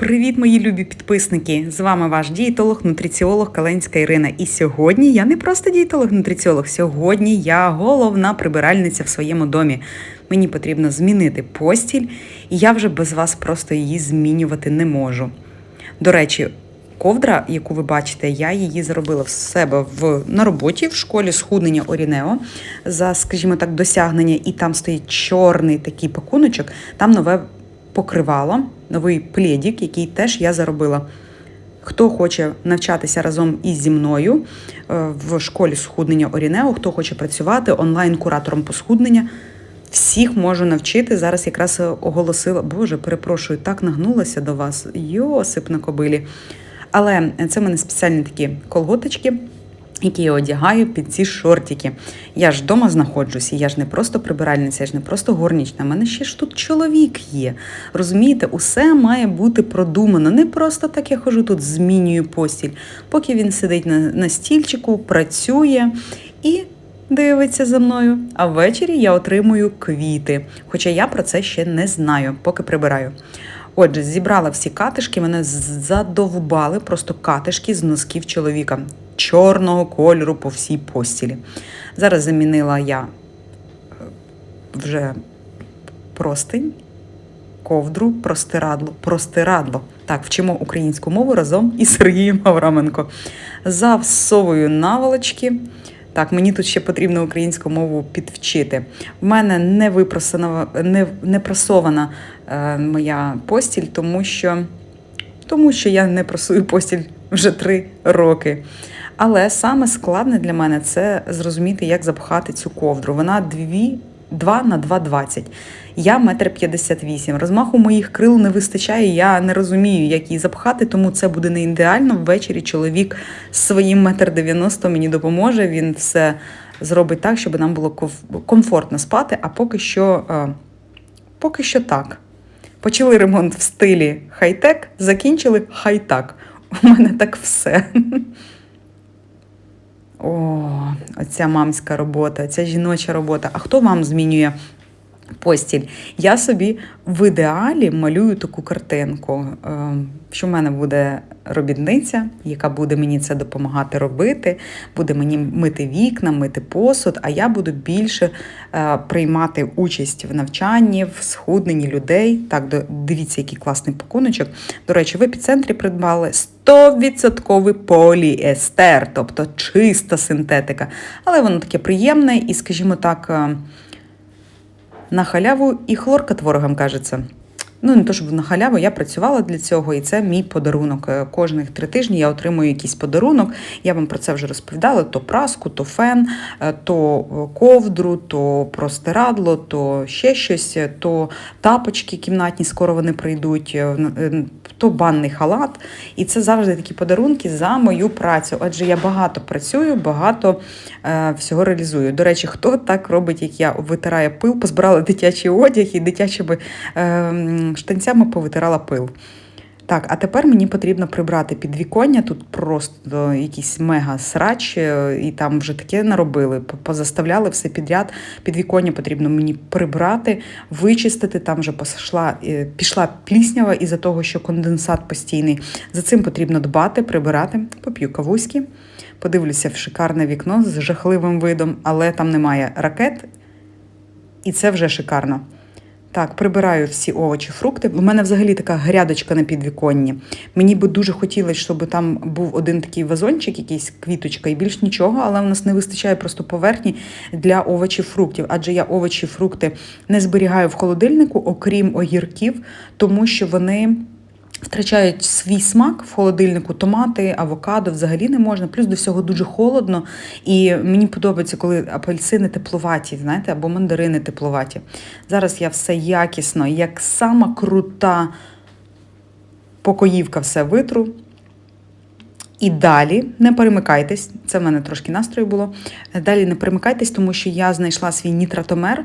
Привіт, мої любі підписники! З вами ваш дієтолог, нутриціолог Каленська Ірина. І сьогодні я не просто дієтолог, нутриціолог. Сьогодні я головна прибиральниця в своєму домі. Мені потрібно змінити постіль, і я вже без вас просто її змінювати не можу. До речі, ковдра, яку ви бачите, я її зробила в себе в, на роботі в школі схуднення Орінео за, скажімо так, досягнення, і там стоїть чорний такий пакуночок, там нове покривало, новий плєдік, який теж я заробила. Хто хоче навчатися разом із зі мною е, в школі схуднення Орінео, хто хоче працювати онлайн-куратором по схуднення, всіх можу навчити. Зараз якраз оголосила, Боже, перепрошую, так нагнулася до вас. Йосип на кобилі. Але це в мене спеціальні такі колготочки, які я одягаю під ці шортики. Я ж вдома знаходжуся, я ж не просто прибиральниця, я ж не просто горнічна. У мене ще ж тут чоловік є. Розумієте, усе має бути продумано. Не просто так я хожу тут, змінюю постіль. Поки він сидить на, на стільчику, працює і. Дивиться за мною, а ввечері я отримую квіти. Хоча я про це ще не знаю, поки прибираю. Отже, зібрала всі катишки, мене задовбали просто катишки з носків чоловіка чорного кольору по всій постілі. Зараз замінила я е, вже простинь, ковдру, простирадло. Простирадло. Так, вчимо українську мову разом із Сергієм Авраменко. Завсовую наволочки. Так, мені тут ще потрібно українську мову підвчити. В мене не випросана, не, не прасована е, моя постіль, тому що, тому що я не прасую постіль вже три роки. Але саме складне для мене це зрозуміти, як запхати цю ковдру. Вона 2, 2 на 2,20. Я метр 58. Розмаху моїх крил не вистачає. Я не розумію, як її запхати, тому це буде не ідеально. Ввечері чоловік своїм метр 90 мені допоможе. Він все зробить так, щоб нам було комфортно спати. А поки що, е, поки що так. Почали ремонт в стилі хай-тек, закінчили хай-так. У мене так все. О, оця мамська робота, ця жіноча робота. А хто вам змінює постіль? Я собі в ідеалі малюю таку картинку, ем, що в мене буде робітниця, яка буде мені це допомагати робити, буде мені мити вікна, мити посуд, а я буду більше е, приймати участь в навчанні, в схудненні людей. Так, дивіться, який класний пакуночок. До речі, в епіцентрі придбали 100% поліестер, тобто чиста синтетика. Але воно таке приємне і, скажімо так, е, на халяву і хлорка творогам кажеться. Ну, не то, щоб на халяву, я працювала для цього, і це мій подарунок. Е, кожних три тижні я отримую якийсь подарунок. Я вам про це вже розповідала: то праску, то фен, е, то е, ковдру, то простирадло, то ще щось, то тапочки кімнатні, скоро вони прийдуть, то банний халат. І це завжди такі подарунки за мою працю. Адже я багато працюю, багато всього реалізую. До речі, хто так робить, як я витирає пил, позбирала дитячий одяг і дитячими е, штанцями повитирала пил. Так, а тепер мені потрібно прибрати підвіконня. Тут просто якийсь мега срач, і там вже таке наробили, позаставляли все підряд. Підвіконня потрібно мені прибрати, вичистити. Там вже пішла, е, пішла пліснява із-за того, що конденсат постійний. За цим потрібно дбати, прибирати. Поп'ю кавуськи, подивлюся в шикарне вікно з жахливим видом, але там немає ракет, і це вже шикарно. Так, прибираю всі овочі, фрукти. У мене взагалі така грядочка на підвіконні. Мені би дуже хотілося, щоб там був один такий вазончик, якийсь квіточка, і більш нічого, але в нас не вистачає просто поверхні для овочів, фруктів. Адже я овочі, фрукти не зберігаю в холодильнику, окрім огірків, тому що вони втрачають свій смак в холодильнику, томати, авокадо взагалі не можна. Плюс до всього дуже холодно. І мені подобається, коли апельсини тепловаті, знаєте, або мандарини тепловаті. Зараз я все якісно, як сама крута покоївка, все витру. І далі не перемикайтесь, це в мене трошки настрою було. Далі не перемикайтесь, тому що я знайшла свій нітратомер.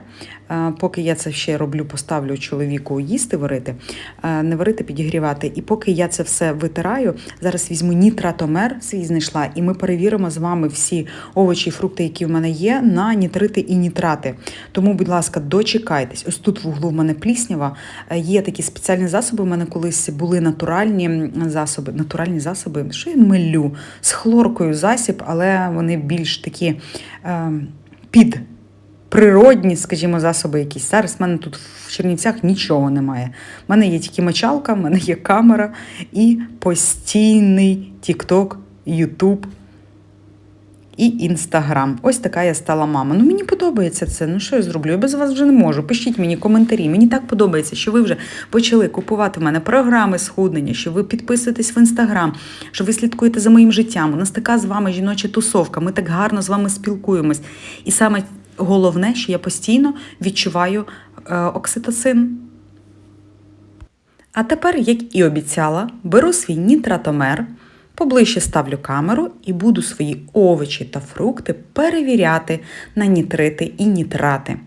Е, Поки я це ще роблю, поставлю чоловіку їсти варити, е, не варити, підігрівати. І поки я це все витираю, зараз візьму нітратомер свій знайшла, і ми перевіримо з вами всі овочі і фрукти, які в мене є, на нітрити і нітрати. Тому, будь ласка, дочекайтесь. Ось тут в углу в мене пліснява. Е, Є такі спеціальні засоби. У мене колись були натуральні засоби. Натуральні засоби, що я милю з хлоркою засіб, але вони більш такі е, під природні, скажімо, засоби якісь. Зараз в мене тут в Чернівцях нічого немає. У мене є тільки мочалка, в мене є камера і постійний TikTok, YouTube і Інстаграм. Ось така я стала мама. Ну мені подобається це. Ну що я зроблю? Я без вас вже не можу. Пишіть мені коментарі. Мені так подобається, що ви вже почали купувати в мене програми схуднення, що ви підписуєтесь в інстаграм, що ви слідкуєте за моїм життям. У нас така з вами жіноча тусовка. Ми так гарно з вами спілкуємось. І саме головне, що я постійно відчуваю е, окситоцин. А тепер, як і обіцяла, беру свій нітратомер, поближче ставлю камеру і буду свої овочі та фрукти перевіряти на нітрити і нітрати.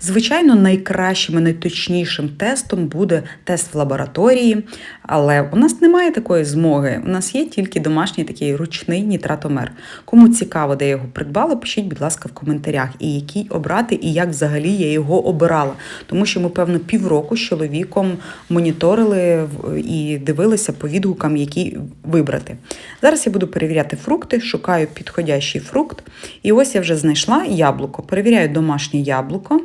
Звичайно, найкращим і найточнішим тестом буде тест в лабораторії, але у нас немає такої змоги. У нас є тільки домашній такий ручний нітратомер. Кому цікаво, де я його придбала, пишіть, будь ласка, в коментарях, і який обрати, і як взагалі я його обирала. Тому що ми, певно, півроку з чоловіком моніторили і дивилися по відгукам, які вибрати. Зараз я буду перевіряти фрукти, шукаю підходящий фрукт. І ось я вже знайшла яблуко. Перевіряю домашнє яблуко.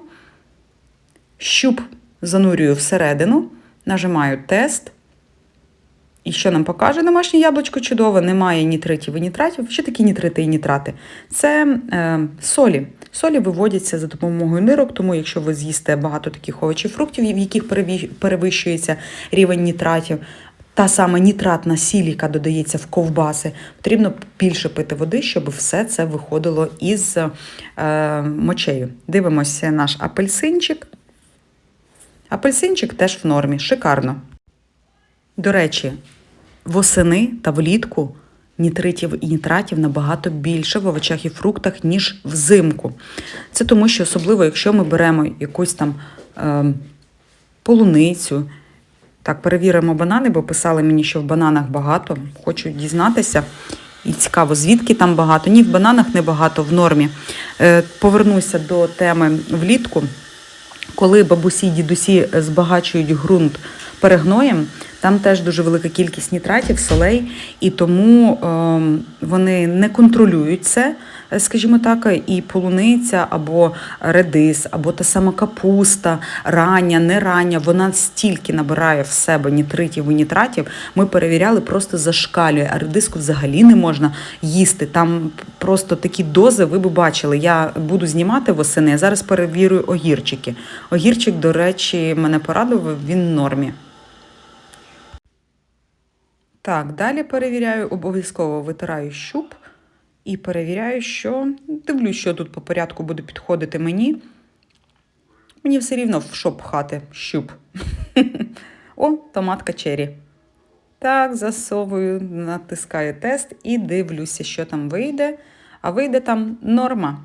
Щуп занурюю всередину, нажимаю тест. І що нам покаже домашнє яблучко чудове, немає нітритів і нітратів. Що такі нітрити і нітрати? Це е, солі. Солі виводяться за допомогою нирок, тому якщо ви з'їсте багато таких овочів, фруктів, в яких перевищується рівень нітратів, та сама нітратна сіль, яка додається в ковбаси, потрібно більше пити води, щоб все це виходило із е, мочею. Дивимося наш апельсинчик. Апельсинчик теж в нормі, шикарно. До речі, восени та влітку нітритів і нітратів набагато більше в овочах і фруктах, ніж взимку. Це тому, що особливо, якщо ми беремо якусь там е, полуницю. Так, перевіримо банани, бо писали мені, що в бананах багато. Хочу дізнатися. І цікаво, звідки там багато. Ні, в бананах не багато, в нормі. Е, повернуся до теми влітку коли бабусі й дідусі збагачують ґрунт перегноєм, там теж дуже велика кількість нітратів, солей, і тому е, вони не контролюють це, е, скажімо так, і полуниця або редис, або та сама капуста, рання, не рання, вона стільки набирає в себе нітритів і нітратів. Ми перевіряли, просто зашкалює, а редиску взагалі не можна їсти. Там просто такі дози, ви б бачили. Я буду знімати восени, а зараз перевірю огірчики. Огірчик, до речі, мене порадував, він в нормі. Так, далі перевіряю, обов'язково витираю щуп і перевіряю, що дивлюсь, що тут по порядку буде підходити мені. Мені все рівно в що пхати щуп. О, томатка чері. Так, засовую, натискаю тест і дивлюся, що там вийде. А вийде там норма.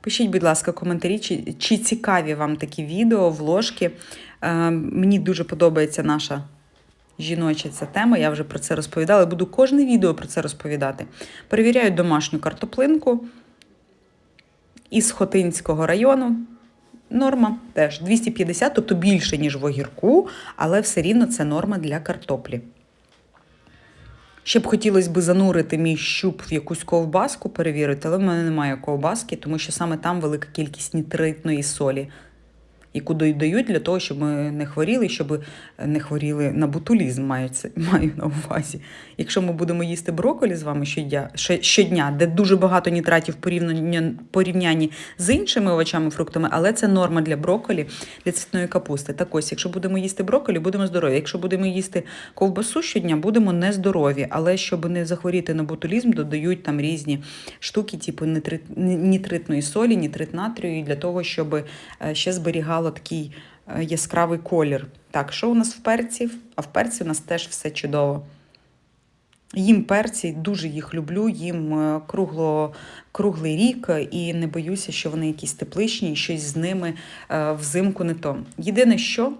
Пишіть, будь ласка, коментарі, чи, чи цікаві вам такі відео, вложки. Е, мені дуже подобається наша жіноча ця тема. Я вже про це розповідала. Буду кожне відео про це розповідати. Перевіряю домашню картоплинку із Хотинського району. Норма теж 250, тобто більше, ніж в огірку, але все рівно це норма для картоплі. Ще б хотілося б занурити мій щуп в якусь ковбаску, перевірити, але в мене немає ковбаски, тому що саме там велика кількість нітритної солі, яку додають для того, щоб ми не хворіли, щоб не хворіли на ботулізм, маю, маю на увазі. Якщо ми будемо їсти брокколі з вами щодня, щодня, де дуже багато нітратів в порівнянні, з іншими овочами, фруктами, але це норма для брокколі, для цвітної капусти. Так ось, якщо будемо їсти брокколі, будемо здорові. Якщо будемо їсти ковбасу щодня, будемо нездорові. Але щоб не захворіти на ботулізм, додають там різні штуки, типу нітритної солі, нітрит натрію, для того, щоб е, ще зберігало такий е, яскравий колір. Так, що у нас в перці? А в перці у нас теж все чудово. Їм перці, дуже їх люблю, їм е, кругло, круглий рік е, і не боюся, що вони якісь тепличні, і щось з ними взимку не то. Єдине, що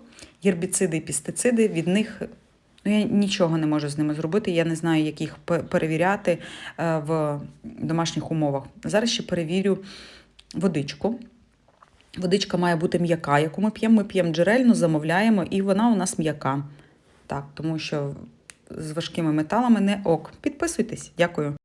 гербіциди і пестициди від них. Ну, я нічого не можу з ними зробити. Я не знаю, як їх перевіряти в домашніх умовах. Зараз ще перевірю водичку. Водичка має бути м'яка, яку ми п'ємо. Ми п'ємо джерельну, замовляємо, і вона у нас м'яка. Так, тому що з важкими металами не ок. Підписуйтесь, дякую.